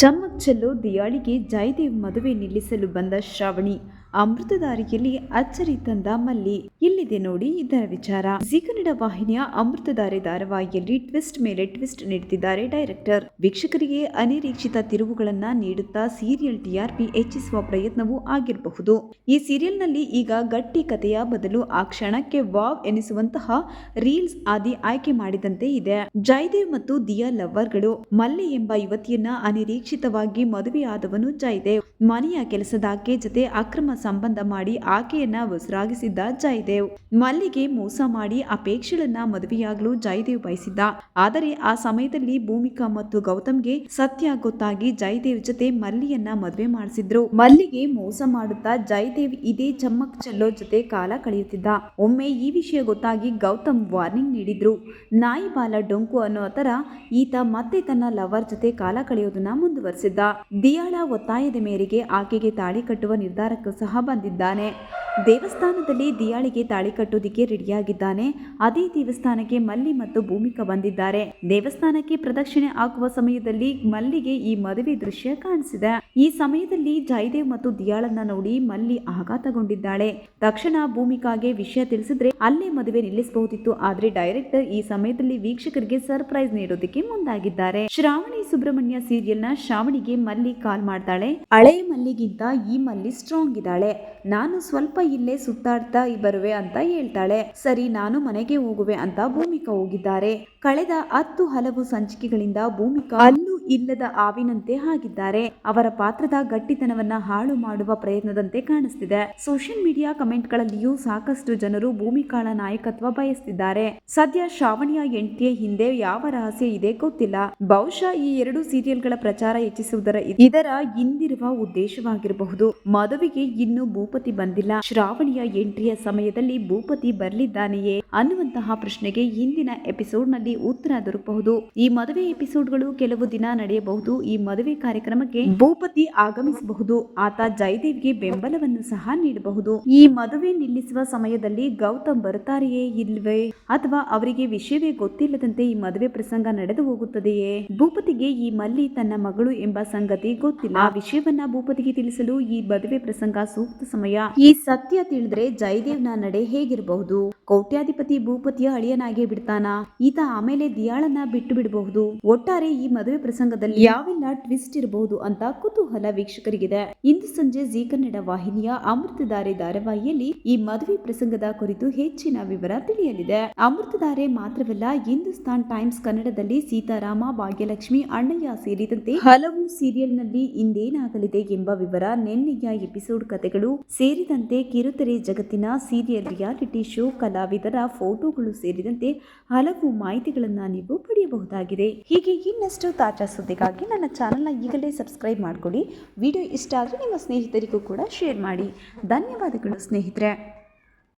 ಚಮ್ಮಕ್ ಚೆಲ್ಲೋ ದಿಯಾಳಿಗೆ ಜಯದೇವ್ ಮದುವೆ ನಿಲ್ಲಿಸಲು ಬಂದ ಶ್ರಾವಣಿ ಅಮೃತಧಾರಿಯಲ್ಲಿ ಅಚ್ಚರಿ ತಂದ ಮಲ್ಲಿ. ಇಲ್ಲಿದೆ ನೋಡಿ, ಇದರ ವಿಚಾರ. ಜಿ ಕನ್ನಡ ವಾಹಿನಿಯ ಅಮೃತಧಾರೆ ಧಾರಾವಾಹಿಯಲ್ಲಿ ಟ್ವಿಸ್ಟ್ ಮೇಲೆ ಟ್ವಿಸ್ಟ್ ನೀಡುತ್ತಿದ್ದಾರೆ ಡೈರೆಕ್ಟರ್. ವೀಕ್ಷಕರಿಗೆ ಅನಿರೀಕ್ಷಿತ ತಿರುವುಗಳನ್ನ ನೀಡುತ್ತಾ ಸೀರಿಯಲ್ ಟಿಆರ್ಪಿ ಹೆಚ್ಚಿಸುವ ಪ್ರಯತ್ನವೂ ಆಗಿರಬಹುದು. ಈ ಸೀರಿಯಲ್ನಲ್ಲಿ ಈಗ ಗಟ್ಟಿ ಕಥೆಯ ಬದಲು ಆ ಕ್ಷಣಕ್ಕೆ ವಾವ್ ಎನಿಸುವಂತಹ ರೀಲ್ಸ್ ಆದಿ ಆಯ್ಕೆ ಮಾಡಿದಂತೆ ಇದೆ. ಜಯದೇವ್ ಮತ್ತು ದಿಯಾ ಲವರ್ಗಳು ಮಲ್ಲೆ ಎಂಬ ಯುವತಿಯನ್ನ ಅನಿರೀಕ್ಷಿತವಾಗಿ ಮದುವೆಯಾದವನು ಜಯದೇವ್. ಮನೆಯ ಕೆಲಸದಾಕೆ ಜೊತೆ ಅಕ್ರಮ ಸಂಬಂಧ ಮಾಡಿ ಆಕೆಯನ್ನ ಉಸಿರಾಗಿಸಿದ್ದ ಜಯದೇವ್. ಮಲ್ಲಿಗೆ ಮೋಸ ಮಾಡಿ ಅಪೇಕ್ಷೆಗಳನ್ನ ಮದುವೆಯಾಗಲು ಜಯದೇವ್ ಬಯಸಿದ್ದ. ಆದರೆ ಆ ಸಮಯದಲ್ಲಿ ಭೂಮಿಕಾ ಮತ್ತು ಗೌತಮ್ಗೆ ಸತ್ಯ ಗೊತ್ತಾಗಿ ಜಯದೇವ್ ಜೊತೆ ಮಲ್ಲಿಯನ್ನ ಮದುವೆ ಮಾಡಿಸಿದ್ರು. ಮಲ್ಲಿಗೆ ಮೋಸ ಮಾಡುತ್ತಾ ಜಯದೇವ್ ಇದೇ ಚಮ್ಮಕ್ ಚೆಲ್ಲೋ ಜೊತೆ ಕಾಲ ಕಳೆಯುತ್ತಿದ್ದ. ಒಮ್ಮೆ ಈ ವಿಷಯ ಗೊತ್ತಾಗಿ ಗೌತಮ್ ವಾರ್ನಿಂಗ್ ನೀಡಿದ್ರು. ನಾಯಿ ಬಾಲ ಡೊಂಕು ಅನ್ನೋ ತರ ಈತ ಮತ್ತೆ ತನ್ನ ಲವರ್ ಜೊತೆ ಕಾಲ ಕಳೆಯೋದನ್ನ ಮುಂದುವರೆಸಿದ್ದ. ದಿಯಾಳ ಒತ್ತಾಯದ ಮೇರೆಗೆ ಆಕೆಗೆ ತಾಳಿ ಕಟ್ಟುವ ನಿರ್ಧಾರಕ್ಕೂ ಸಹ ಬಂದಿದ್ದಾನೆ. ದೇವಸ್ಥಾನದಲ್ಲಿ ದಿಯಾಳಿಗೆ ತಾಳಿ ಕಟ್ಟೋದಿಕ್ಕೆ ರೆಡಿಯಾಗಿದ್ದಾನೆ. ಅದೇ ದೇವಸ್ಥಾನಕ್ಕೆ ಮಲ್ಲಿ ಮತ್ತು ಭೂಮಿಕ ಬಂದಿದ್ದಾರೆ. ದೇವಸ್ಥಾನಕ್ಕೆ ಪ್ರದಕ್ಷಿಣೆ ಹಾಕುವ ಸಮಯದಲ್ಲಿ ಮಲ್ಲಿಗೆ ಈ ಮದುವೆ ದೃಶ್ಯ ಕಾಣಿಸಿದೆ. ಈ ಸಮಯದಲ್ಲಿ ಜಯದೇವ್ ಮತ್ತು ದಿಯಾಳನ್ನ ನೋಡಿ ಮಲ್ಲಿ ಆಘಾತಗೊಂಡಿದ್ದಾಳೆ. ತಕ್ಷಣ ಭೂಮಿಕಾಗೆ ವಿಷಯ ತಿಳಿಸಿದ್ರೆ ಅಲ್ಲೇ ಮದುವೆ ನಿಲ್ಲಿಸಬಹುದಿತ್ತು. ಆದ್ರೆ ಡೈರೆಕ್ಟರ್ ಈ ಸಮಯದಲ್ಲಿ ವೀಕ್ಷಕರಿಗೆ ಸರ್ಪ್ರೈಸ್ ನೀಡೋದಕ್ಕೆ ಮುಂದಾಗಿದ್ದಾರೆ. ಶ್ರಾವಣಿ ಸುಬ್ರಹ್ಮಣ್ಯ ಸೀರಿಯಲ್ನ ಶ್ರಾವಣಿಗೆ ಮಲ್ಲಿ ಕಾಲ್ ಮಾಡ್ತಾಳೆ. ಹಳೆಯ ಮಲ್ಲಿಗಿಂತ ಈ ಮಲ್ಲಿ ಸ್ಟ್ರಾಂಗ್ ಇದ್ದಾಳೆ. ನಾನು ಸ್ವಲ್ಪ ಇಲ್ಲೇ ಸುತ್ತಾಡ್ತಾ ಬರುವೆ ಅಂತ ಹೇಳ್ತಾಳೆ. ಸರಿ, ನಾನು ಮನೆಗೆ ಹೋಗುವೆ ಅಂತ ಭೂಮಿಕಾ ಹೋಗಿದ್ದಾರೆ. ಕಳೆದ ಹತ್ತು ಹಲವು ಸಂಚಿಕೆಗಳಿಂದ ಭೂಮಿಕಾ ಇಲ್ಲದ ಆವಿನಂತೆ ಆಗಿದ್ದಾರೆ. ಅವರ ಪಾತ್ರದ ಗಟ್ಟಿತನವನ್ನ ಹಾಳು ಮಾಡುವ ಪ್ರಯತ್ನದಂತೆ ಕಾಣಿಸ್ತಿದೆ. ಸೋಷಿಯಲ್ ಮೀಡಿಯಾ ಕಮೆಂಟ್ಗಳಲ್ಲಿಯೂ ಸಾಕಷ್ಟು ಜನರು ಭೂಮಿಕಾಳ ನಾಯಕತ್ವ ಬಯಸ್ತಿದ್ದಾರೆ. ಸದ್ಯ ಶ್ರಾವಣಿಯ ಎಂಟಿಯ ಹಿಂದೆ ಯಾವ ರಹಸ್ಯ ಇದೆ ಗೊತ್ತಿಲ್ಲ. ಬಹುಶಃ ಈ ಎರಡು ಸೀರಿಯಲ್ಗಳ ಪ್ರಚಾರ ಹೆಚ್ಚಿಸುವುದರ ಇದರ ಹಿಂದಿರುವ ಉದ್ದೇಶವಾಗಿರಬಹುದು. ಮದುವೆಗೆ ಇನ್ನು ಭೂಪತಿ ಬಂದಿಲ್ಲ. ಶ್ರಾವಣಿಯ ಎಂಟ್ರಿಯ ಸಮಯದಲ್ಲಿ ಭೂಪತಿ ಬರಲಿದ್ದಾನೆಯೇ ಅನ್ನುವಂತಹ ಪ್ರಶ್ನೆಗೆ ಹಿಂದಿನ ಎಪಿಸೋಡ್ನಲ್ಲಿ ಉತ್ತರ ದೊರಕಬಹುದು. ಈ ಮದುವೆ ಎಪಿಸೋಡ್ಗಳು ಕೆಲವು ದಿನ ನಡೆಯಬಹುದು. ಈ ಮದುವೆ ಕಾರ್ಯಕ್ರಮಕ್ಕೆ ಭೂಪತಿ ಆಗಮಿಸಬಹುದು. ಆತ ಜಯದೇವ್ಗೆ ಬೆಂಬಲವನ್ನು ಸಹ ನೀಡಬಹುದು. ಈ ಮದುವೆ ನಿಲ್ಲಿಸುವ ಸಮಯದಲ್ಲಿ ಗೌತಮ್ ಬರುತ್ತಾರೆಯೇ ಇಲ್ವೇ? ಅಥವಾ ಅವರಿಗೆ ವಿಷಯವೇ ಗೊತ್ತಿಲ್ಲದಂತೆ ಈ ಮದುವೆ ಪ್ರಸಂಗ ನಡೆದು ಹೋಗುತ್ತದೆಯೇ? ಭೂಪತಿಗೆ ಈ ಮಲ್ಲಿ ತನ್ನ ಮಗಳು ಎಂಬ ಸಂಗತಿ ಗೊತ್ತಿಲ್ಲ. ಆ ವಿಷಯವನ್ನ ಭೂಪತಿಗೆ ತಿಳಿಸಲು ಈ ಮದುವೆ ಪ್ರಸಂಗ ಸೂಕ್ತ ಸಮಯ. ಈ ಸತ್ಯ ತಿಳಿದ್ರೆ ಜಯದೇವ್ನ ನಡೆ ಹೇಗಿರಬಹುದು? ಕೋಟ್ಯಾಧಿಪತಿ ಭೂಪತಿಯ ಅಳಿಯನಾಗಿ ಬಿಡ್ತಾನ? ಈತ ಆಮೇಲೆ ದಿಯಾಳನ್ನ ಬಿಟ್ಟು ಬಿಡಬಹುದು. ಒಟ್ಟಾರೆ ಈ ಮದುವೆ ಪ್ರಸಂಗದಲ್ಲಿ ಯಾವೆಲ್ಲ ಟ್ವಿಸ್ಟ್ ಇರಬಹುದು ಅಂತ ಕುತೂಹಲ ವೀಕ್ಷಕರಿಗಿದೆ. ಇಂದು ಸಂಜೆ ಜಿ ಕನ್ನಡ ವಾಹಿನಿಯ ಅಮೃತಧಾರೆ ಧಾರಾವಾಹಿಯಲ್ಲಿ ಈ ಮದುವೆ ಪ್ರಸಂಗದ ಕುರಿತು ಹೆಚ್ಚಿನ ವಿವರ ತಿಳಿಯಲಿದೆ. ಅಮೃತಧಾರೆ ಮಾತ್ರವಲ್ಲ, ಹಿಂದೂಸ್ತಾನ್ ಟೈಮ್ಸ್ ಕನ್ನಡದಲ್ಲಿ ಸೀತಾರಾಮ, ಭಾಗ್ಯಲಕ್ಷ್ಮಿ, ಅಣ್ಣಯ್ಯ ಸೇರಿದಂತೆ ಹಲವು ಸೀರಿಯಲ್ನಲ್ಲಿ ಇಂದೇನಾಗಲಿದೆ ಎಂಬ ವಿವರ ನಿನ್ನೆಯ ಎಪಿಸೋಡ್ ಕಥೆಗಳು ಸೇರಿದಂತೆ ಕಿರುತೆರೆ ಜಗತ್ತಿನ ಸೀರಿಯಲ್ ರಿಯಾಲಿಟಿ ಶೋ ಕಲಾವಿದರ ಫೋಟೋಗಳು ಸೇರಿದಂತೆ ಹಲವು ಮಾಹಿತಿಗಳನ್ನ ನೀವು ಪಡೆಯಬಹುದಾಗಿದೆ. ಹೀಗೆ ಇನ್ನಷ್ಟು ತಾಜಾ ಸುದ್ದಿಗಾಗಿ ನನ್ನ ಚಾನಲ್ನ ಈಗಲೇ ಸಬ್ಸ್ಕ್ರೈಬ್ ಮಾಡಿಕೊಡಿ ವಿಡಿಯೋ ಇಷ್ಟ ಆದರೆ ನಿಮ್ಮ ಸ್ನೇಹಿತರಿಗೂ ಕೂಡ ಶೇರ್ ಮಾಡಿ. ಧನ್ಯವಾದಗಳು ಸ್ನೇಹಿತರೆ.